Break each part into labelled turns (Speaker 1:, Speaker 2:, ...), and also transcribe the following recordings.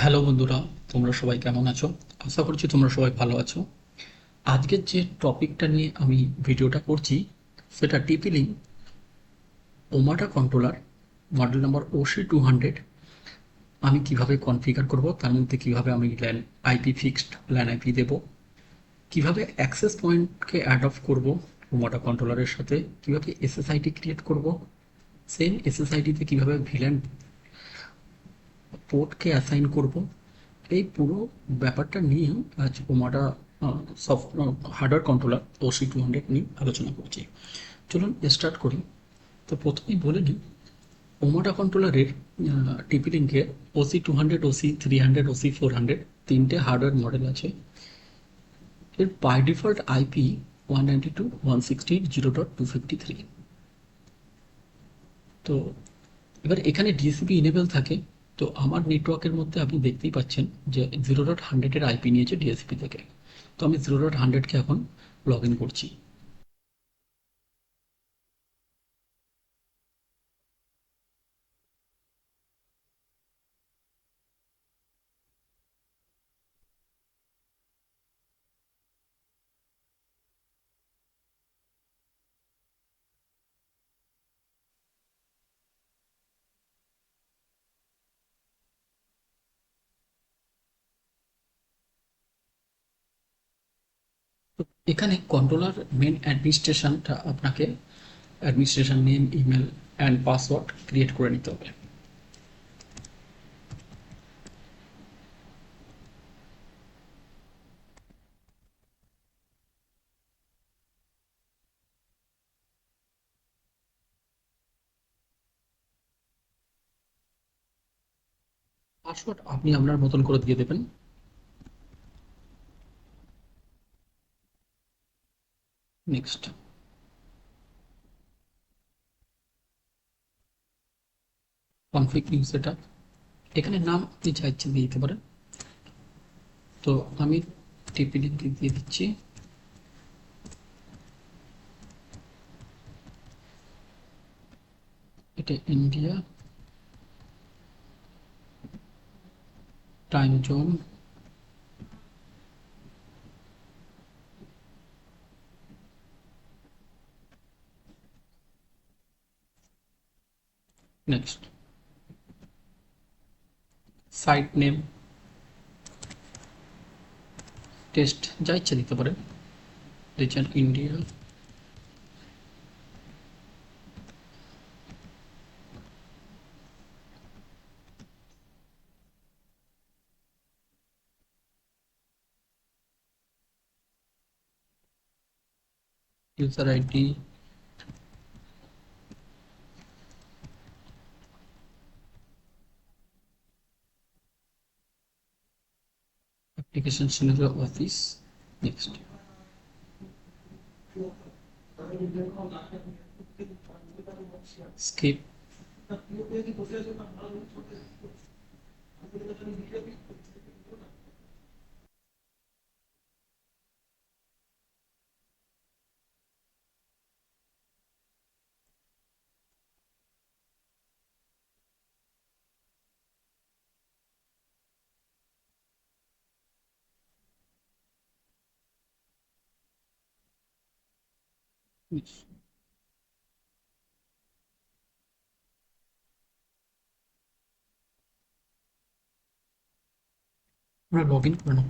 Speaker 1: Hello বন্ধুরা, তোমরা সবাই কেমন আছো? আশা করছি তোমরা সবাই ভালো আছো। আজকের যে টপিকটা নিয়ে আমি ভিডিওটা করছি, সেটা TP Link Omada controller, model number OC two hundred. আমি কীভাবে কনফিগার করব, তার মধ্যে কীভাবে আমি LAN IP fixed, LAN IP দেব, কীভাবে অ্যাক্সেস পয়েন্টকে অ্যাড অফ করব ওমাটা কন্ট্রোলারের সাথে, কীভাবে এসএসআইটি ক্রিয়েট করব সেম এসএসআইটিতে কীভাবে ভিলেন পোর্টকে অ্যাসাইন করব। এই পুরো ব্যাপারটা নিয়ে আজ Omada soft hardware controller OC two hundred নিয়ে আলোচনা করছি। চলুন স্টার্ট করি। তো প্রথমেই বলে নিই ওমাটা কন্ট্রোলারের টিপি লিঙ্কে OC two hundred OC three hundred OC four hundred তিনটে হার্ডওয়্যার মডেল আছে। এর by default IP one ninety two one sixty zero dot two fifty three তো এবার এখানে ডিএসিপি ইনেবল থাকে। তো আমার নেটওয়ার্কের মধ্যে আপনি দেখতেই পাচ্ছেন যে জিরো ডট হান্ড্রেডের আইপি নিয়েছে ডিএসপি থেকে। তো আমি জিরো ডট হান্ড্রেডকে এখন লগ ইন করছি। এখানে কন্ট্রোলার মেন অ্যাডমিনিস্ট্রেশনটা আপনাকে administration name email and password create করে নিতে হবে। পাসওয়ার্ড আপনি আপনার মতন করে দিয়ে দেবেন। নেক্সট কনফিগ নিউ সেট এখানে নাম আপনি যা ইচ্ছে দিয়ে দিতে পারেন। তো আমি টিপি লিঙ্ক দিয়ে দিচ্ছি। এটা India time zone next site name test যা ইচ্ছা দিতে পারেন region India user id application scenario office next. Skip next আমরা লগ ইন করে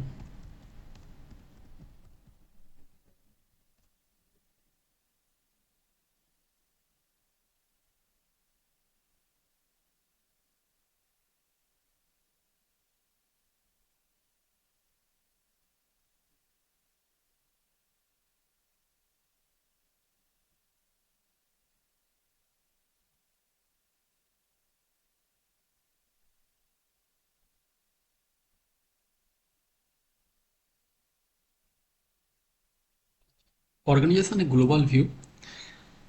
Speaker 1: অর্গানাইজেশনে গ্লোবাল ভিউ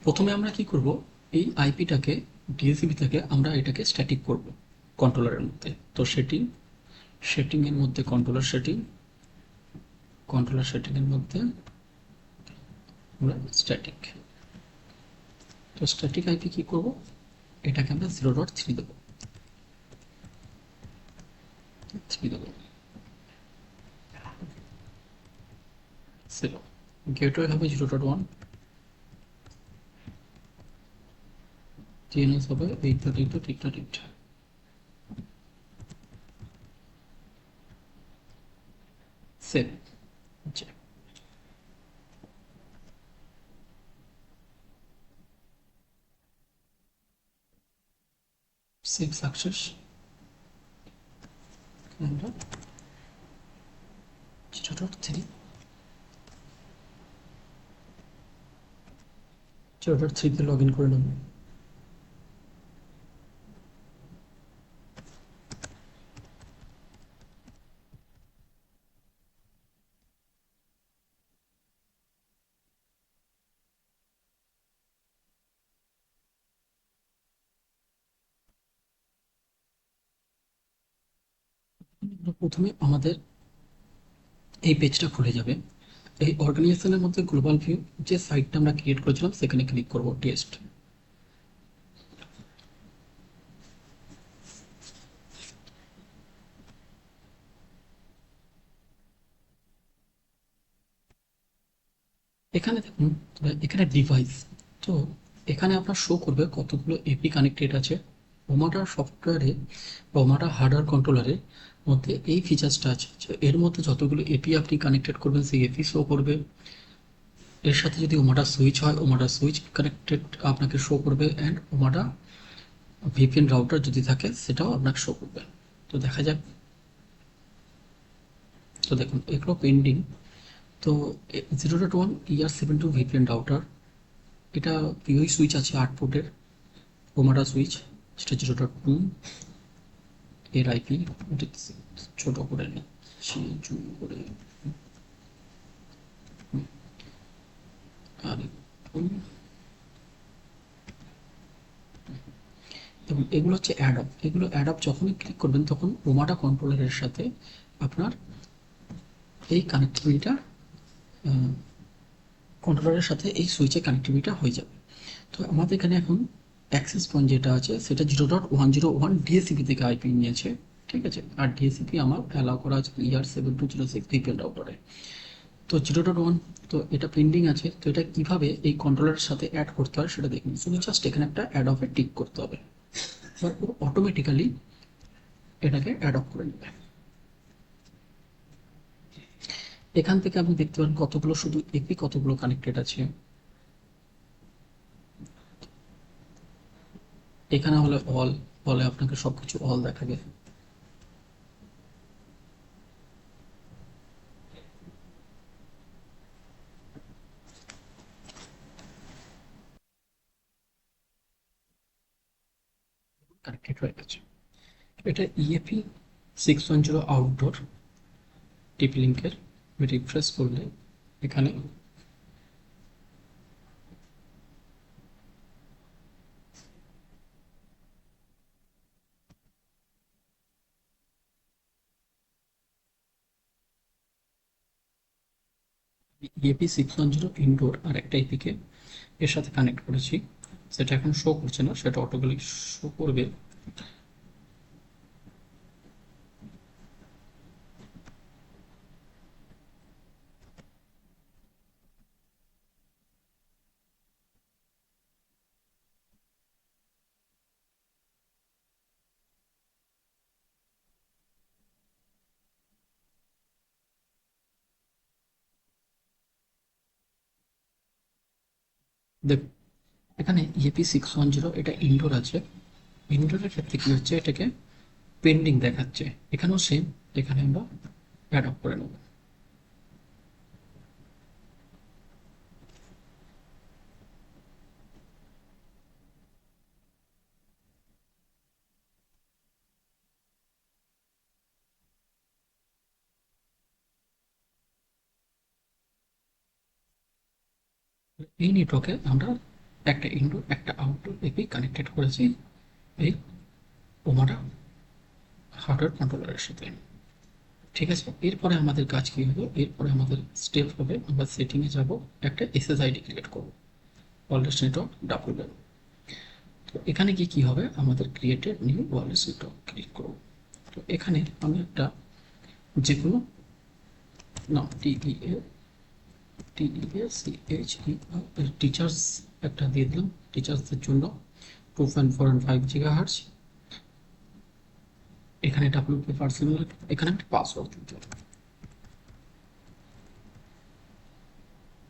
Speaker 1: প্রথমে আমরা কি করব? এই আইপিটাকে ডিএসিবি থেকে আমরা এটাকে স্ট্যাটিক করব কন্ট্রোলারের মধ্যে। তো সেটিং সেটিংয়ের মধ্যে কন্ট্রোলার সেটিং কন্ট্রোলার সেটিংয়ের মধ্যে আমরা স্ট্যাটিক তো স্ট্যাটিক আইপি কি করব? এটাকে আমরা জিরো ডট থ্রি দেবো। থ্রি দেবো। জিরো গেটওয়ে হবে জিরো ডট ওয়ান। টিএনএস হবে eight dot eight dot eight dot eight. Save আচ্ছা। Save success. Zero dot three. Dot থ্রিতে লগ ইন করে নেব। প্রথমে আমাদের এই পেজটা খুলে যাবে। এই অর্গানাইজেশনের মধ্যে গ্লোবাল ভিউ যে সাইটটা আমরা ক্রিয়েট করেছিলাম, সেখানে ক্লিক করব টেস্ট এখানে দেখুন, এখানে ডিভাইস তো এখানে আপনার শো করবে কতগুলো এপি কানেক্টেড আছে। ওমাটা সফটওয়্যারে বা ওমাটা হার্ডওয়্যার কন্ট্রোলারে মধ্যে এই ফিচার্সটা আছে। এর মধ্যে যতগুলো এপি আপনি কানেক্টেড করবেন, সেই এপি শো করবে। এর সাথে যদি ওমাটা সুইচ হয় ওমাটা সুইচ কানেক্টেড আপনাকে শো করবে অ্যান্ড ওমাটা ভিপিএন রাউটার যদি থাকে, সেটাও আপনাকে শো করবে। তো দেখা যাক। তো দেখুন, এগুলো পেন্ডিং তো zero dot one ER seven two VPN router এটা পিওই সুইচ আছে, আট পোর্টের ওমাটা সুইচ সেটা ডট টু এর আইপি ছোট করে নিচ্ছি জুম করে। আর এবং এগুলো হচ্ছে অ্যাড আপ এগুলো অ্যাড আপ যখনই ক্লিক করবেন, তখন ওমাটা কন্ট্রোলারের সাথে আপনার এই কানেক্টিভিটিটা কন্ট্রোলারের সাথে এই সুইচের কানেক্টিভিটিটা হয়ে যাবে। তো আমাদের এখানে এখন অ্যাক্সেস পয়েন্ট যেটা আছে, সেটা zero dot one zero one DHCP থেকে আইপি নিয়েছে, ঠিক আছে? আর ডিএসিপি আমার অ্যালাউ করা আছে ইয়ার seven two zero six VPN রাউটারে তো জিরো ডট ওয়ান তো এটা পেন্ডিং আছে, তো এটা কীভাবে এই কন্ট্রোলারের সাথে অ্যাড করতে হয় সেটা দেখুন শুধু জাস্ট এখানে একটা অ্যাড অফে টিক করতে হবে। এবার অটোমেটিক্যালি এটাকে অ্যাড অফ করে নেবে। এখান থেকে আপনি দেখতে পারেন কতগুলো শুধু এপি কতগুলো কানেক্টেড আছে। এখানে হলে অল বলে আপনাকে সবকিছু অল দেখাবে। গেছে। এটা EAP six one zero outdoor TP লিঙ্কের রিফ্রেশ করলে এখানে EAP six one zero indoor আর একটা ইপিকে এর সাথে কানেক্ট করেছি। সেটা এখন শো করছে না, সেটা অটোমেটিক শো করবে। দেখুন এখানে ইএপি সিক্স ওয়ান জিরো এটা ইনডোর আছে। ইনডোরের ক্ষেত্রে কী হচ্ছে? এটাকে পেন্ডিং দেখাচ্ছে। এখানেও সেম এখানে আমরা অ্যাড অফ করে নেব। এই নেটওয়ার্কে আমরা একটা ইনডোর একটা আউটডোর এপি কানেক্টেড করেছি এই ওমাটা হার্ডওয়্যার কন্ট্রোলারের সাথে। ঠিক আছে? এরপরে আমাদের কাজ কী হবে এরপরে আমাদের স্টেপ হবে। আমরা সেটিংয়ে যাব, একটা এসএসআইডি ক্রিয়েট করব। ওয়ারলেস নেটওয়ার্ক ডাব্লিউ তো এখানে গিয়ে কী হবে? আমাদের created new wireless network click করব। তো এখানে আমি একটা যে কোনো না টিইএ টিইএ সিএইচই টিচার্স একটা দিয়ে দিলাম টিচার্সদের জন্য two point four five gigahertz এখানে ডাব্লিউপি পার্সোনাল এখানে একটা পাসওয়ার্ড দিতে হবে।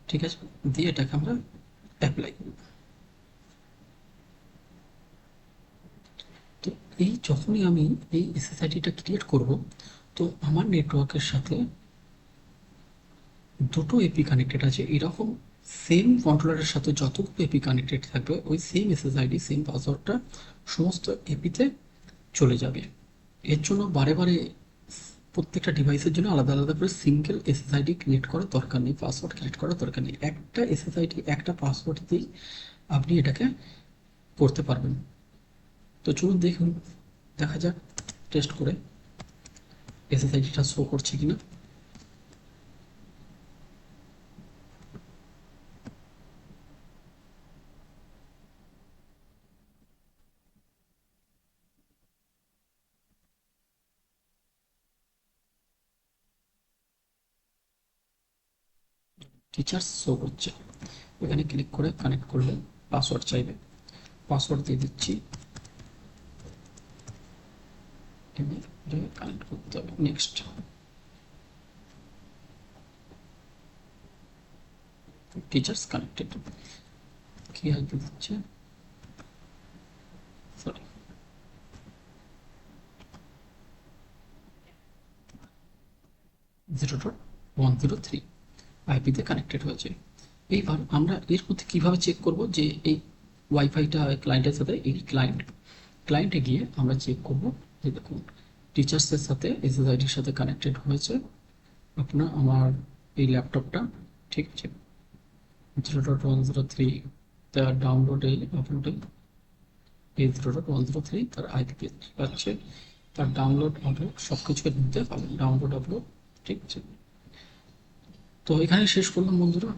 Speaker 1: ঠিক আছে? দিয়ে এটাকে আমরা অ্যাপ্লাই করব। তো এই যখনই আমি এই এসএসআইডিটা ক্রিয়েট করব, তো আমার নেটওয়ার্কের সাথে দুটো এপি কানেক্টেড আছে, এরকম সেম কন্ট্রোলারের সাথে যতগুলো এপি কানেক্টেড থাকবে, ওই সেম এস এসএসআইডি সেম পাসওয়ার্ডটা সমস্ত এপিতে চলে যাবে। এর জন্য বারে বারে প্রত্যেকটা ডিভাইসের জন্য আলাদা আলাদা করে সিঙ্গেল এসএসআইডি ক্রিয়েট করার দরকার নেই পাসওয়ার্ড ক্রিয়েট করার দরকার নেই। একটা এসএসআইডি একটা পাসওয়ার্ড দিয়েই আপনি এটাকে করতে পারবেন। তো চলুন দেখুন, দেখা যাক টেস্ট করে এস এস এসএসআইডিটা শো করছে কিনা। টিচার্স শো করছে। এখানে ক্লিক করে কানেক্ট করলে পাসওয়ার্ড চাইবে। পাসওয়ার্ড দিয়ে দিচ্ছি। কানেক্ট করতে হবে। নেক্সট টিচার্স কানেক্টেড কি আসবে দিচ্ছে। Sorry zero dot one zero three আইপিতে connected হয়েছে। এইবার আমরা এর মধ্যে কীভাবে চেক করব যে এই ওয়াইফাইটা ক্লায়েন্টের সাথে, এই ক্লায়েন্ট ক্লায়েন্টে গিয়ে আমরা চেক করব যে দেখুন টিচার্সের সাথে এসএসআইডির সাথে কানেক্টেড হয়েছে আপনার, আমার এই ল্যাপটপটা ঠিক আছে। Zero dot one zero three তার ডাউনলোডে আপলোডে এই zero dot one zero three তার আইপি পাচ্ছে। তার ডাউনলোড আপলোড সব কিছু নিতে পাবেন ডাউনলোড আপলোড ঠিক আছে। তো এখানে শেষ করলাম বন্ধুরা।